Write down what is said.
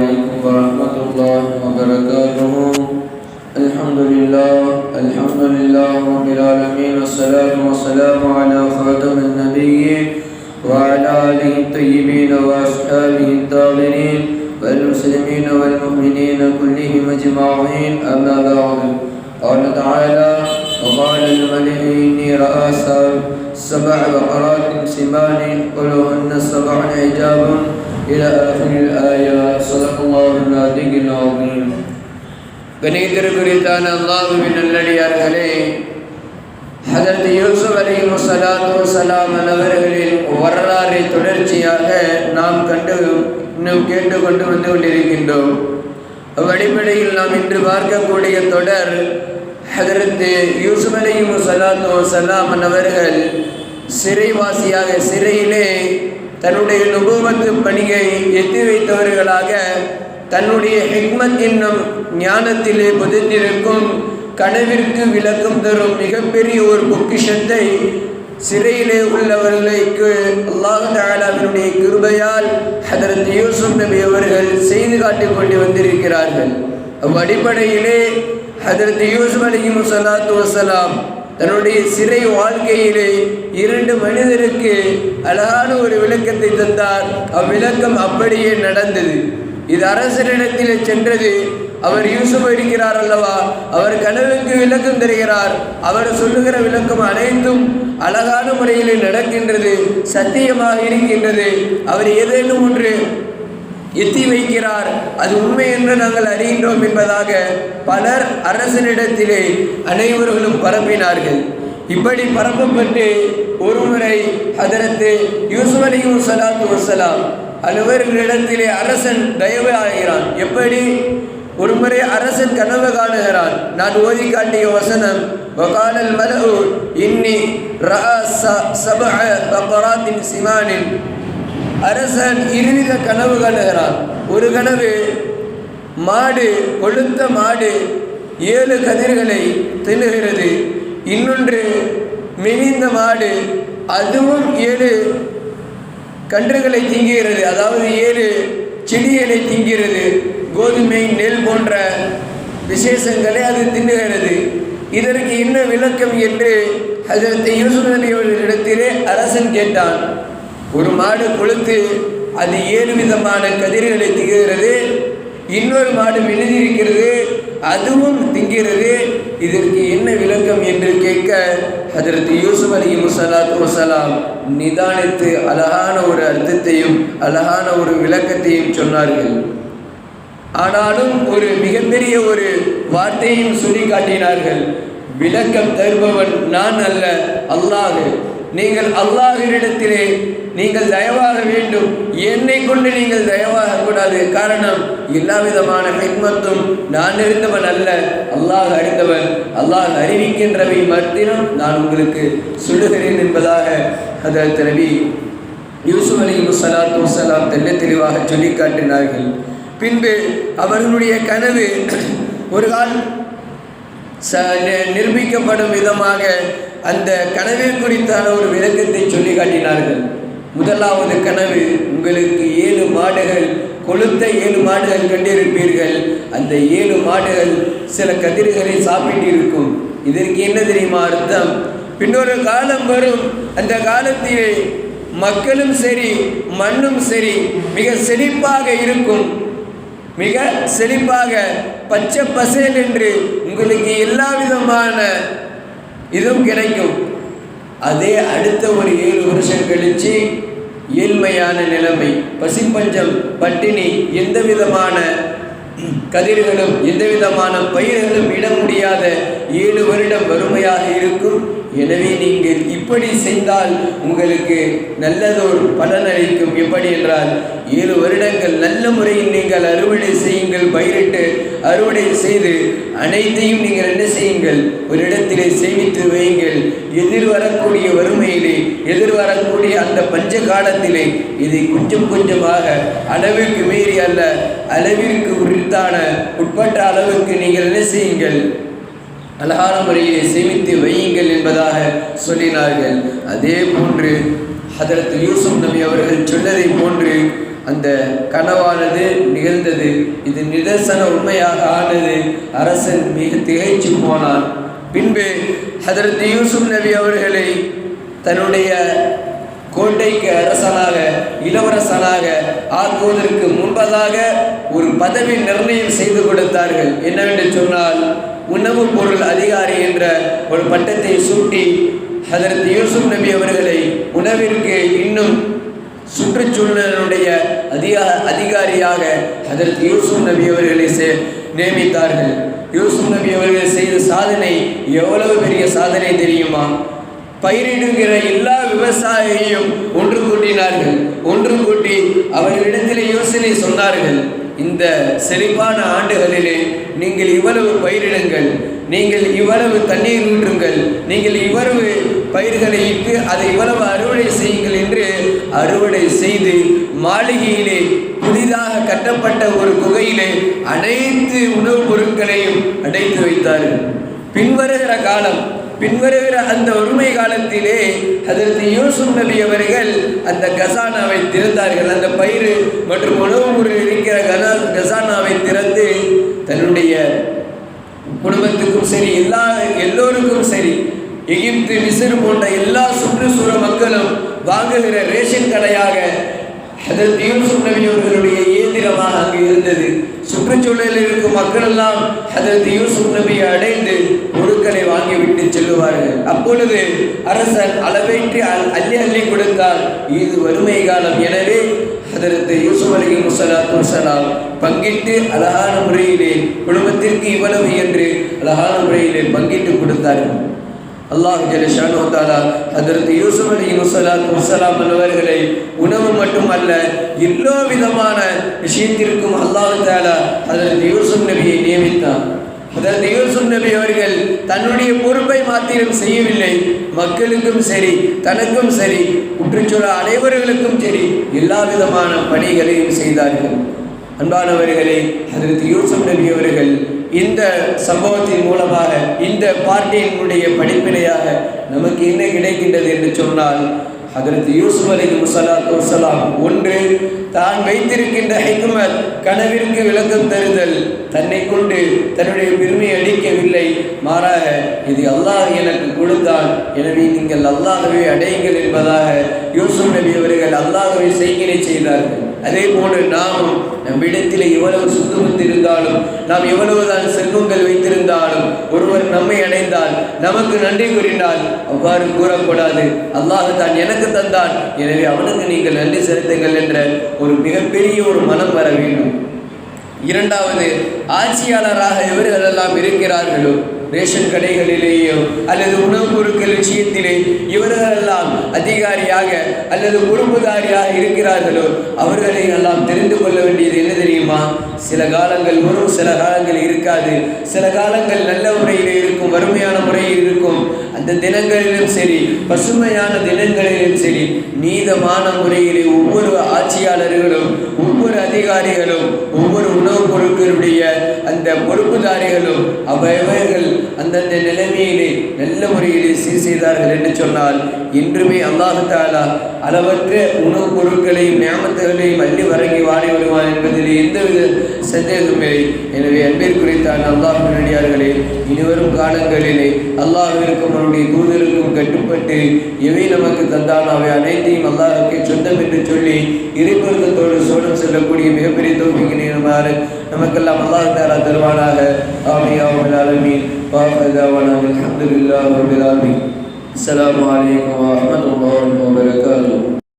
عليكم ورحمة الله وبركاته. الحمد لله الحمد لله رب العالمين والصلاة والسلام على خاتم النبيين وعلى آله الطيبين وأصحابه الطاهرين والمسلمين والمؤمنين كلهم أجمعين. أما بعد قال تعالى وقال الملك إني رأس سبع بقرات سمان قلهن سبع عجاب إلى آخر الآية صدق الله العظيم العظيم கணித்திருக்குறித்தான அல்லாஹுவின் நல்லடியார்களே ஹதரத் யூசுப் அலைஹி ஸலாத்து வஸலாம் அவர்களின் வரலாறை தொடர்ச்சியாக நாம் கண்டு இன்னும் கேட்டுக்கொண்டு வந்து கொண்டிருக்கின்றோம் அவ்வடிப்படையில் நாம் இன்று பார்க்கக்கூடிய தொடர் ஹதரத் யூசுப் அலைஹி ஸலாத்து வஸலாம் அவர்கள் சிறைவாசியாக சிறையிலே தன்னுடைய நுபுவத்து பணியை எத்தி வைத்தவர்களாக தன்னுடைய ஹிக்மத் என்னும் ஞானத்திலே புதைந்திருக்கும் கனவிற்கு விளக்கம் தரும் மிகப்பெரிய ஒரு பொக்கிஷத்தை சிறையிலே உள்ளவர்களுக்கு அல்லாஹ் தாலாவினுடைய கிருபையால் அதற்கு யூசுப் நபி அவர்கள் செய்து காட்டிக் கொண்டு வந்திருக்கிறார்கள். அவ்வடிப்படையிலே அதற்கு யூசுப் அலி முசலாத்து வசலாம் தன்னுடைய சிறை வாழ்க்கையிலே இரண்டு மனிதருக்கு அழகான ஒரு விளக்கத்தை தந்தார். அவ்விளக்கம் அப்படியே நடந்தது. இது அரசரிடத்தில் சென்றது. அவர் யூசுப் இருக்கிறார் அல்லவா? அவர் கனவுக்கு விளக்கம் தருகிறார். அவர் சொல்லுகிற விளக்கம் அனைத்தும் அழகான முறையில் நடக்கின்றது சத்தியமாக இருக்கின்றது. அவர் ஏதேனும் ஒன்று எத்தி வைக்கிறார். அது உண்மை என்று நாங்கள் அறிகின்றோம் என்பதாக பலர் அரசனிடத்திலே அனைவர்களும் பரப்பினார்கள். இப்படி பரப்பப்பட்டு ஒருமுறை அதற்கு யூசுப் அலியும் சலாத்து வசலாம் அலுவலர்களிடத்திலே அரசன் தயவு ஆகிறான். எப்படி? ஒருமுறை அரசன் கனவு காணுகிறான். நான் ஓதி காட்டிய வசனம் வகாலல் மலு இன்னி சப பக்கராத்தின் சிவானின் அரசன் இருவித கனவு காணுகிறான். ஒரு கனவு மாடு கொழுத்த மாடு ஏழு கதிர்களை தின்னுகிறது. இன்னொன்று மெலிந்த மாடு அதுவும் ஏழு கன்றுகளை திங்குகிறது அதாவது ஏழு செடிகளை திங்கிறது கோதுமை நெல் போன்ற விசேஷங்களை அது தின்னுகிறது. இதற்கு என்ன விளக்கம் என்று அதற்கு யூசுப் நபி அவர்களிடத்திலே அரசன் கேட்டான். ஒரு மாடு கொளுத்து அது ஏழு விதமான கதிர்களை திங்குகிறது இன்னொரு மாடு மெழுதிருக்கிறது அதுவும் திங்கிறது. இதற்கு என்ன விளக்கம் என்று கேட்க அதற்கு யூசுப் அலி முசலாத்து வசலாம் நிதானித்து அழகான ஒரு அர்த்தத்தையும் அழகான ஒரு விளக்கத்தையும் சொன்னார்கள். ஆனாலும் ஒரு மிகப்பெரிய ஒரு வார்த்தையும் சொல்லி காட்டினார்கள். விளக்கம் தருபவன் நான் அல்ல அல்லாஹ். நீங்கள் அல்லாஹினிடத்திலே நீங்கள் தயவாக வேண்டும். என்னை கொண்டு நீங்கள் தயவாக கூடாது. காரணம் எல்லா விதமான ஹிக்மத்தும் நான் இருந்தவன் அல்ல. அல்லாஹ் அறிந்தவன் அல்லாஹ் அறிவிக்கின்றவை மத்திலும் நான் உங்களுக்கு சொல்லுகிறேன் என்பதாக அதற்கு நபி யூசுப் அலி முசலாத்து வசலாம் தெல்ல தெளிவாக சொல்லி காட்டினார்கள். பின்பு அவர்களுடைய கனவு ஒரு கால் ச நிரூபிக்கப்படும் விதமாக அந்த கனவில் குறித்தான ஒரு விளக்கத்தை சொல்லி காட்டினார்கள். முதலாவது கனவு உங்களுக்கு ஏழு மாடுகள் கொளுத்த ஏழு மாடுகள் கண்டிருப்பீர்கள். அந்த ஏழு மாடுகள் சில கதிர்களை சாப்பிட்டு இருக்கும் இதற்கு என்ன தெரியுமா அர்த்தம்? பின்னொரு காலம் வரும். அந்த காலத்திலே மக்களும் சரி மண்ணும் சரி மிக செழிப்பாக இருக்கும். மிக செழிப்பாக பச்சை பசேல் என்று உங்களுக்கு எல்லா விதமான இதுவும் கிடைக்கும். அதே அடுத்த ஒரு ஏழு வருஷம் கழித்து ஏழ்மையான நிலைமை பசிப்பஞ்சம் பட்டினி எந்த விதமான கதிர்களும் எந்த விதமான பயிர்களும் இட முடியாத ஏழு வருடம் வறுமையாக இருக்கும். எனவே நீங்கள் இப்படி செய்தால் உங்களுக்கு நல்லதொரு பலன் அளிக்கும். எப்படி என்றால் ஏழு வருடங்கள் நல்ல முறையில் நீங்கள் அறுவடை செய்யுங்கள் பயிரிட்டு அறுவடை செய்து அனைத்தையும் நீங்கள் என்ன செய்யுங்கள் ஒரு இடத்திலே சேமித்து வையுங்கள். எதிர்வரக்கூடிய வறுமையிலே எதிர்வரக்கூடிய அந்த பஞ்ச காலத்திலே இதை கொஞ்சம் கொஞ்சமாக அளவிற்கு மீறி அல்ல அளவிற்கு உரித்தான உட்பட்ட அளவுக்கு நீங்கள் என்ன செய்யுங்கள் அழகான முறையிலே சேமித்து வையுங்கள் என்பதாக சொல்லினார்கள். அதே போன்று அதற்கு யூசுப் நபி அவர்கள் சொன்னதை போன்று அந்த கனவானது நிகழ்ந்தது. இது நிதர்சன உண்மையாக ஆனது. அரசன் மிக திகைச்சு போனான். பின்பு ஹதரத் யூசுப் நபி அவர்களை தன்னுடைய கோட்டைக்கு அரசனாக இளவரசனாக ஆக்குவதற்கு முன்பதாக ஒரு பதவி நிர்ணயம் செய்து கொடுத்தார்கள். என்னவென்று சொன்னால் உணவு பொருள் அதிகாரி என்ற ஒரு பட்டத்தை சூட்டி அதற்கு யூசுப் நபி அவர்களை உணவிற்கு இன்னும் சுற்றுச்சூழலுடைய அதிகா அதிகாரியாக அதற்கு யூசுப் நபி அவர்களை சே நியமித்தார்கள். யூசுப் நபி அவர்கள் செய்த சாதனை எவ்வளவு பெரிய சாதனை தெரியுமா? பயிரிடுகிற எல்லா விவசாயியையும் ஒன்று கூட்டினார்கள். ஒன்று கூட்டி அவர்களிடத்தில் யோசனை சொன்னார்கள். இந்த செழிப்பான ஆண்டுகளிலே நீங்கள் இவ்வளவு பயிரிடுங்கள். நீங்கள் இவ்வளவு தண்ணீர் ஊற்றுங்கள். நீங்கள் இவ்வளவு பயிர்களை இட்டு அதை இவ்வளவு அறுவடை செய்யுங்கள் என்று அறுவடை செய்து மாளிகையிலே புதிதாக கட்டப்பட்ட ஒரு குகையிலே அனைத்து உணவுப் பொருட்களையும் அடைத்து வைத்தார்கள். பின்வருகிற காலம் பின்வருகிற அந்த ஒருமை காலத்திலே அதற்கு யூசுப் நபி அவர்கள் அந்த கசானாவை திறந்தார்கள். அந்த பயிர் மற்றும் உணவு பொருள் இருக்கிற கனா கசானாவை திறந்து தன்னுடைய குடும்பத்துக்கும் சரி எல்லா எல்லோருக்கும் சரி எகிப்து மிசிறு போன்ற எல்லா சுற்றுச்சூழ மக்களும் வாங்குகிற ரேஷன் கடையாக அதற்கு யூசுப் நபி அவர்களுடைய இயந்திரமாக அங்கு இருந்தது. சுற்றுச்சூழலில் இருக்கும் மக்கள் எல்லாம் அதற்கு யூசுப் நபியை அடைந்து பொருட்களை வாங்கிவிட்டு அப்பொழுது அரசன் அளவைற்றி அல்- அள்ளி அள்ளி கொடுத்தார். இது வறுமை காலம். எனவே அதற்கு யூசுப் அலி முசலாத்து வசலாம் பங்கிட்டு அழகான முறையிலே குடும்பத்திற்கு இவ்வளவு என்று அழகான முறையிலே பங்கிட்டு கொடுத்தார்கள் அல்லாஹ் ஜெலிஷானோ தாலா அதற்கு யூசுப் அலி முசலாத் முசலாம் அவர்களை உணவு மட்டுமல்ல எல்லா விதமான விஷயத்திற்கும் அல்லாஹ் தாலா அதற்கு யூசுப் நபியை நியமித்தான் முதல் யூசுப் நபி அவர்கள் தன்னுடைய பொறுப்பை மாத்திரம் செய்யவில்லை. மக்களுக்கும் சரி தனக்கும் சரி சுற்றுச்சூழல் அனைவர்களுக்கும் சரி எல்லா விதமான பணிகளையும் செய்தார்கள். அன்பானவர்களே அதற்கு யூசுப் நபி அவர்கள் இந்த சம்பவத்தின் மூலமாக இந்த பார்ட்டியினுடைய படிப்பினையாக நமக்கு என்ன கிடைக்கின்றது என்று சொன்னால் அதற்கு யூசுப் அலி முசலாத்து ஒன்று தான் வைத்திருக்கின்ற ஹிக்மத் கனவிற்கு விளக்கம் தருதல் தன்னை கொண்டு தன்னுடைய பெருமையை அடிக்கவில்லை மாறாக இது அல்லாஹ் எனக்கு கொடுத்தான். எனவே நீங்கள் அல்லாஹ்வை அடையுங்கள் என்பதாக யூசுப் நபி அவர்கள் அல்லாஹ்வை செய்கினை செய்தார்கள். அதே போன்று நாமும் நம்மிடத்தில் எவ்வளவு சுத்தமுத்து இருந்தாலும் நாம் எவ்வளவுதான் செல்வங்கள் வைத்திருந்தாலும் ஒருவர் நம்மை அடைந்தால் நமக்கு நன்றி கூறினால் அவ்வாறு கூறக்கூடாது. அல்லாஹ் தான் எனக்கு தந்தான். எனவே அவனுக்கு நீங்கள் நன்றி செலுத்துங்கள் என்ற ஒரு மிகப்பெரிய ஒரு மனம் வர வேண்டும். இரண்டாவது ஆட்சியாளராக இவர்களெல்லாம் இருக்கிறார்களோ ரேஷன் கடைகளிலேயோ அல்லது உணவுப் பொருட்கள் விஷயத்திலே இவர்களெல்லாம் அதிகாரியாக அல்லது பொறுப்புதாரியாக இருக்கிறார்களோ அவர்களை எல்லாம் தெரிந்து கொள்ள வேண்டியது என்ன தெரியுமா? சில காலங்கள் வரும் சில காலங்கள் இருக்காது. சில காலங்கள் நல்ல முறையிலே இருக்கும் வறுமையான முறையில் இருக்கும் அந்த தினங்களிலும் சரி பசுமையான தினங்களிலும் சரி நீதமான முறையிலே ஒவ்வொரு ஆட்சியாளர்களும் ஒவ்வொரு அதிகாரிகளும் ஒவ்வொரு உணவுப் பொருட்களுடைய அந்த பொறுப்புதாரிகளும் அவைகள் அந்தந்த நிலைமையிலே நல்ல முறையிலே சீர் செய்தார்கள் என்று சொன்னால் இன்றுமே அல்லாஹாலா அளவற்ற உணவுப் பொருட்களையும் ஞாபகங்களையும் அள்ளி வழங்கி வாடி வருவான் என்பதில் எந்தவித சந்தேகமே எனவே அன்பிற்குறித்தான் அல்லாஹ் நடிகார்களே இனிவரும் காலங்களிலே அல்லாஹிற்கும் அவருடைய தூதருக்கும் கட்டுப்பட்டு எவை நமக்கு தந்தான் அவை அனைத்தையும் அல்லாஹுக்கு சொந்தம் என்று சொல்லி இறைப்பொருத்தத்தோடு சோழம் செல்லக்கூடிய மிகப்பெரிய தோல்விக்கு நேருமாறு நமக்கெல்லாம் அல்லாஹ் தாரா தருவானாக. ஆமியாவும் அலமீன் வாஃபதாவானா அல்ஹம்துலில்லாஹி ரப்பில் ஆலமீன். அஸ்ஸலாமு வபரகாத்துஹு